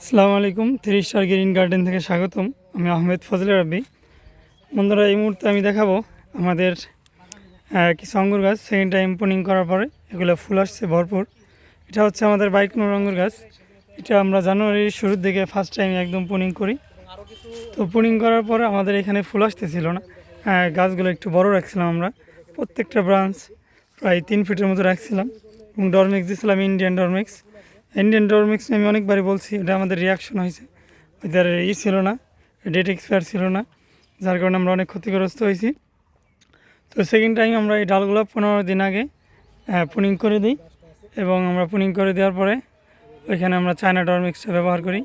আসসালামু আলাইকুম three star green garden থেকে স্বাগতম। আমি আহমেদ ফজলে রাব্বি। বন্ধুরা এই মুহূর্তে আমি দেখাবো আমাদের কিছু আঙ্গুর গাছ। সেকেন্ড টাইম পুনিং করার পরে এগুলো ফুল আসছে ভরপুর। এটা হচ্ছে আমাদের বাইকনোর আঙ্গুর গাছ। এটা আমরা জানুয়ারির শুরুর দিকে ফার্স্ট টাইম একদম পুনিং করি। তো পুনিং করার পরে আমাদের এখানে ফুল আসতেছিল না। আহ, গাছগুলো একটু বড় রাখছিলাম আমরা। প্রত্যেকটা ব্রাঞ্চ প্রায় তিন ফিটের মতো রাখছিলাম। এবং ডরমিক্স দিয়েছিলাম ইন্ডিয়ান ডরমিক্স ইন্ডিয়ান ডরমিক্স নিয়ে আমি অনেকবারই বলছি, এটা আমাদের রিয়াকশন হয়েছে। ওইটার ই ছিল না ডেট এক্সপায়ার ছিল না, যার কারণে আমরা অনেক ক্ষতিগ্রস্ত হয়েছি। তো সেকেন্ড টাইম আমরা এই ডালগুলো পনেরো দিন আগে পুনিং করে দিই এবং আমরা পুনিং করে দেওয়ার পরে ওইখানে আমরা চায়না ডরমিক্সটা ব্যবহার করি।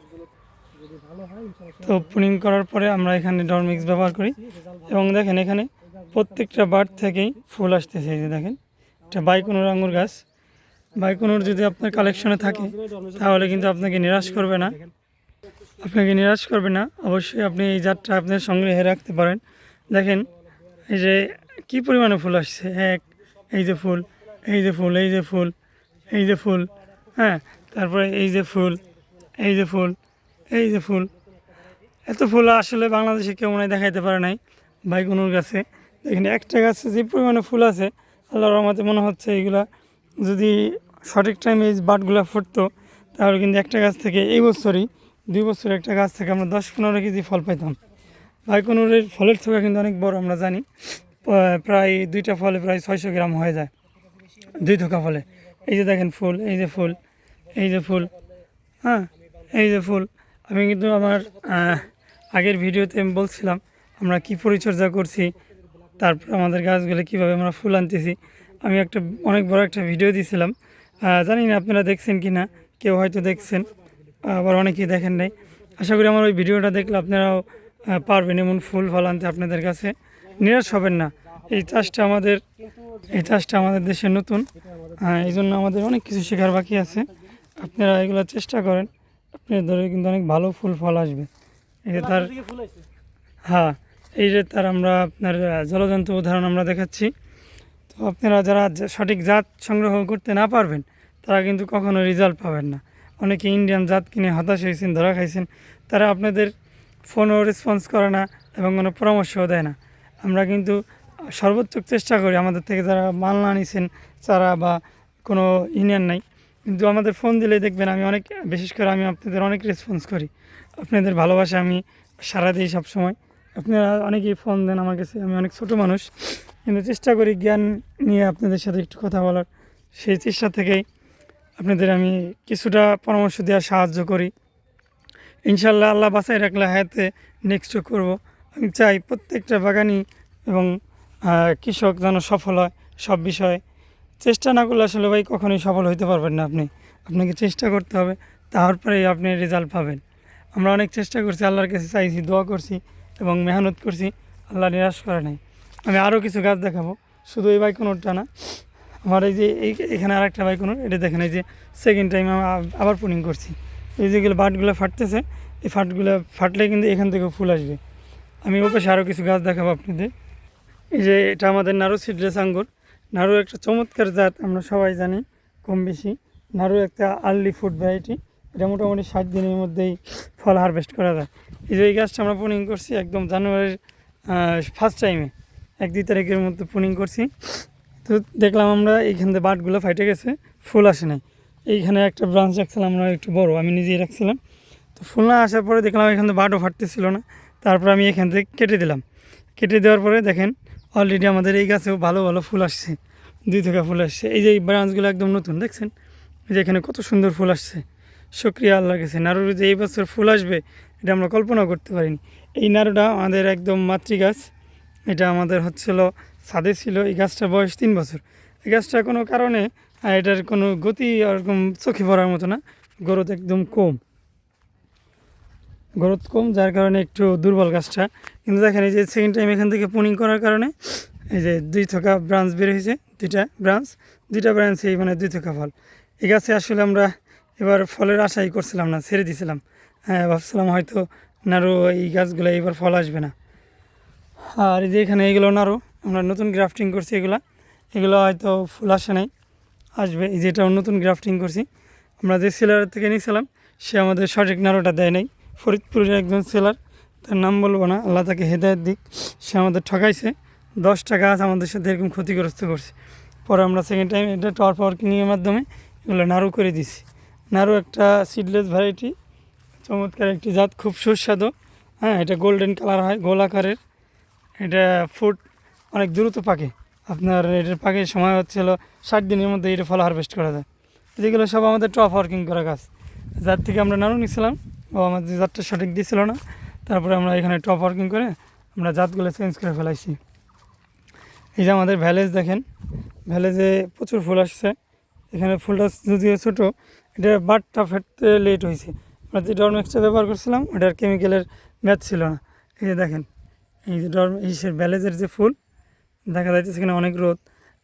তো পুনিং করার পরে আমরা এখানে ডরমিক্স ব্যবহার করি এবং দেখেন এখানে প্রত্যেকটা বার্ড থেকেই ফুল আসতেছে দেখেন। এটা বাইকুনোর আঙুর গাছ। বাইকুনোর যদি আপনার কালেকশনে থাকে, তাহলে কিন্তু আপনাকে নিরাশ করবে না। আপনাকে নিরাশ করবে না। অবশ্যই আপনি এই জাতটা আপনার সংগ্রহে রাখতে পারেন। দেখেন, এই যে কি পরিমাণে ফুল আসছে? এক, এই যে ফুল, এই যে ফুল, এই যে ফুল, এই যে ফুল হ্যাঁ? তারপরে এই যে ফুল, এই যে ফুল, এই যে ফুল। এত ফুল আসলে বাংলাদেশে কেউ মনে দেখাইতে পারে নাই বাইকুনুর গাছে। দেখেন, একটা গাছে যে পরিমাণে ফুল আছে, আল্লাহর রহমতে মনে হচ্ছে এইগুলা যদি সঠিক টাইমে এই বাটগুলো ফুটতো, তাহলে কিন্তু একটা গাছ থেকে এই বছরই দুই বছর একটা গাছ থেকে আমরা দশ পনেরো কেজি ফল পাইতাম। বাইকুনুরের ফলের থোকা কিন্তু অনেক বড় আমরা জানি প্রায় দুইটা ফলে প্রায় ছয়শো গ্রাম হয়ে যায়, দুই থোকা ফলে। এই যে দেখেন ফুল, এই যে ফুল, এই যে ফুল হ্যাঁ এই যে ফুল। আমি কিন্তু আমার আগের ভিডিওতে আমি বলছিলাম, আমরা কি পরিচর্যা করছি, তারপর আমাদের গাছগুলো কীভাবে আমরা ফুল আনতেছি আমি একটা, অনেক বড় একটা ভিডিও দিয়েছিলাম জানি না আপনারা দেখছেন কি না কেউ হয়তো দেখছেন, আবার অনেকেই দেখেন নাই। আশা করি আমার ওই ভিডিওটা দেখলে আপনারাও পারবেন এমন ফুল ফল আনতে আপনাদের কাছে। নিরাশ হবেন না। এই চাষটা আমাদের, এই চাষটা আমাদের দেশে নতুন। এই জন্য আমাদের অনেক কিছু শেখার বাকি আছে। আপনারা এগুলো চেষ্টা করেন। আপনার ধরে কিন্তু অনেক ভালো ফুল ফল আসবে। এই যে তার হ্যাঁ এই যে তার আমরা আপনার জলজন্ত উদাহরণ আমরা দেখাচ্ছি। তো আপনারা যারা সঠিক জাত সংগ্রহ করতে না পারবেন, তারা কিন্তু কখনো রেজাল্ট পাবেন না। অনেকে ইন্ডিয়ান জাত কিনে হতাশ হয়েছেন, ধরা খাইছেন। তারা আপনাদের ফোনও রেসপন্স করে না এবং কোনো পরামর্শও দেয় না। আমরা কিন্তু সর্বোচ্চ চেষ্টা করি আমাদের থেকে যারা মাল না নিছেন, চারা বা কোনো ইউনিয়ন নাই, কিন্তু আমাদের ফোন দিলেই দেখবেন আমি অনেক, বিশেষ করে আমি আপনাদের অনেক রেসপন্স করি। আপনাদের ভালোবাসা আমি সারা দিই সবসময়। আপনারা অনেকেই ফোন দেন আমার কাছে, আমি অনেক ছোটো মানুষ। কিন্তু চেষ্টা করি জ্ঞান নিয়ে আপনাদের সাথে একটু কথা বলার। সেই চেষ্টা থেকেই আপনাদের আমি কিছুটা পরামর্শ দেওয়ার সাহায্য করি। ইনশাল্লাহ আল্লাহ বাসায় রাখলে হায়াতে নেক্সটও করব। আমি চাই প্রত্যেকটা বাগানি এবং কৃষক যেন সফল হয়, সব বিষয়ে। চেষ্টা না করলে আসলে ভাই কখনোই সফল হইতে পারবেন না আপনি। আপনাকে চেষ্টা করতে হবে, তারপরেই আপনি রেজাল্ট পাবেন। আমরা অনেক চেষ্টা করছি, আল্লাহর কাছে চাইছি, দোয়া করছি এবং মেহনত করছি, আল্লাহ নিরাশ করে নাই। আমি আরও কিছু গাছ দেখাবো। শুধু এই বাইকোনোরটা না। আমার এই যে এখানে আরেকটা বাইকোনোর, এটা দেখেন এই যে সেকেন্ড টাইম আবার পুনিং করছি। এই যেগুলো বাটগুলো ফাটতেছে, এই ফাটগুলো ফাটলে কিন্তু এখান থেকে ফুল আসবে। আমি ওপাশে আরও কিছু গাছ দেখাবো আপনাদের। এই যে এটা আমাদের নাড়ু সিডলেস আঙ্গুর। নাড়ু একটা চমৎকার জাত, আমরা সবাই জানি, কম বেশি। নাড়ু একটা আর্লি ফুড ভ্যারাইটি এটা মোটামুটি ষাট দিনের মধ্যেই ফল হারভেস্ট করা যায়। এই যে এই গাছটা আমরা পুনিং করছি একদম জানুয়ারির ফার্স্ট টাইমে এক দুই তারিখের মধ্যে পুনিং করছি। তো দেখলাম আমরা এইখান থেকে বাটগুলো ফাইটে গেছে, ফুল আসে নাই। এইখানে একটা ব্রাঞ্চ রাখছিলাম, আমরা একটু বড়, আমি নিজেই রাখছিলাম। তো ফুল না আসার পরে দেখলাম এখান থেকে বাটও ফাটতেছিল না, তারপর আমি এখান থেকে কেটে দিলাম। কেটে দেওয়ার পরে দেখেন অলরেডি আমাদের এই গাছেও ভালো ভালো ফুল আসছে, দুই থেকে ফুল আসছে। এই যে এই ব্রাঞ্চগুলো একদম নতুন, দেখছেন? যে এখানে কত সুন্দর ফুল আসছে। শুক্রিয়া আল্লাহ কাছে। নাড়ুর যে এই বছর ফুল আসবে, এটা আমরা কল্পনা করতে পারিনি। এই নাড়ুটা আমাদের একদম মাতৃ গাছ এটা আমাদের হচ্ছিল, ছাদে ছিল, এই গাছটার বয়স তিন বছর। এই গাছটা কোনো কারণে এটার কোনো গতি ওরকম চোখে পড়ার মতো না, গ্রোথ একদম কম। গ্রোথ কম, যার কারণে একটু দুর্বল গাছটা। কিন্তু দেখেন, এই যে সেকেন্ড টাইম এখান থেকে পুনিং করার কারণে, এই যে দুই থোকা ব্রাঞ্চ বের হয়েছে, দুইটা ব্রাঞ্চ দুইটা ব্রাঞ্চেই মানে দুই থোকা ফল। এই গাছে আসলে আমরা এবার ফলের আশাই করছিলাম না, ছেড়ে দিছিলাম। হ্যাঁ ভাবছিলাম হয়তো নাড়ু এই গাছগুলো এবার ফল আসবে না। আর এই যে এখানে এইগুলো নাড়ু, আমরা নতুন গ্রাফটিং করছি এগুলা। এগুলো হয়তো ফুল আসে নাই, আসবে। এই যে এটাও নতুন গ্রাফটিং করছি। আমরা যে সেলার থেকে নিয়েছিলাম সে আমাদের সঠিক নাড়ুটা দেয় নাই। ফরিদপুরের একজন সেলার তার নাম বলব না, আল্লাহ তাকে হেদায়ত দিক। সে আমাদের ঠকাইছে। দশটা গাছ আমাদের সাথে এরকম ক্ষতিগ্রস্ত করছে। পরে আমরা সেকেন্ড টাইম এটা পাওয়ার কিনিংয়ের মাধ্যমে এগুলো নাড়ু করে দিছি। নাড়ু একটা সিডলেস ভ্যারাইটি চমৎকার একটি জাত, খুব সুস্বাদু। হ্যাঁ এটা গোল্ডেন কালার হয়, গোল আকারের। এটা ফুড অনেক দ্রুত পাকে। আপনার এটার পাকের সময় হচ্ছিল ষাট দিনের মধ্যে এটা ফল হারভেস্ট করা যায়। যেগুলো সব আমাদের টপ ওয়ার্কিং করা গাছ। যার থেকে আমরা নাড়ু নিছিলাম, ও আমাদের জাতটা সঠিক দিছিল না। তারপরে আমরা এখানে টপ ওয়ার্কিং করে আমরা জাতগুলো চেঞ্জ করে ফেলাইছি। এই যে আমাদের ভ্যালেজ দেখেন ভ্যালেজে প্রচুর ফুল আসছে। এখানে ফুলটা যদিও ছোটো, এটা বাটটা ফেটতে লেট হয়েছে। আমরা যে ডরমেক্সটা ব্যবহার করছিলাম, ওটার কেমিক্যালের ম্যাচ ছিল না। এই যে দেখেন এই যে সে ভ্যালেজের যে ফুল, দেখা যাচ্ছে সেখানে অনেক রোদ।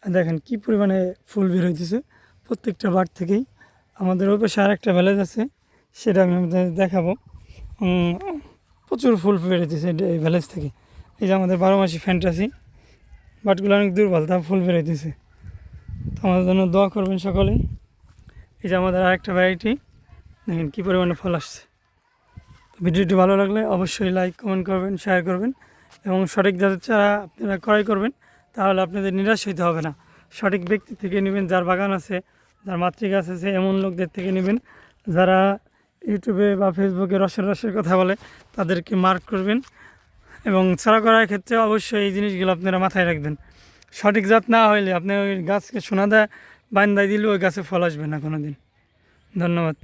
দেখেন কী পরিমাণে ফুল বের হইতেছে প্রত্যেকটা বাট থেকেই। আমাদের ওই পাশে আর একটা ভ্যালেজ আছে, সেটা আমি আপনাদের দেখাবো। প্রচুর ফুল বেরোতেছে এই ভ্যালেজ থেকে। এই যে আমাদের বারো মাসি ফ্যান্টাসি, বাটগুলো অনেক দুর্বল তা ফুল বেরোইতেছে। তো আমাদের জন্য দোয়া করবেন সকলেই এই যে আমাদের আরেকটা ভ্যারাইটি দেখেন কী পরিমাণে ফল আসছে। ভিডিওটি ভালো লাগলে অবশ্যই লাইক কমেন্ট করবেন শেয়ার করবেন। এবং সঠিক জাতের চারা আপনারা ক্রয় করবেন, তাহলে আপনাদের নিরাশ হইতে হবে না। সঠিক ব্যক্তি থেকে নেবেন, যার বাগান আছে, যার মাতৃগাছ আছে, এমন লোকদের থেকে নেবেন যারা ইউটিউবে বা ফেসবুকে রসের রসের কথা বলে, তাদেরকে মার্ক করবেন এবং চারা করার ক্ষেত্রে অবশ্যই এই জিনিসগুলো আপনারা মাথায় রাখবেন। সঠিক জাত না হইলে আপনি ওই গাছকে সোনা দেয়, বান্দায় দিলে ওই গাছে ফল আসবে না কোনো দিন ধন্যবাদ।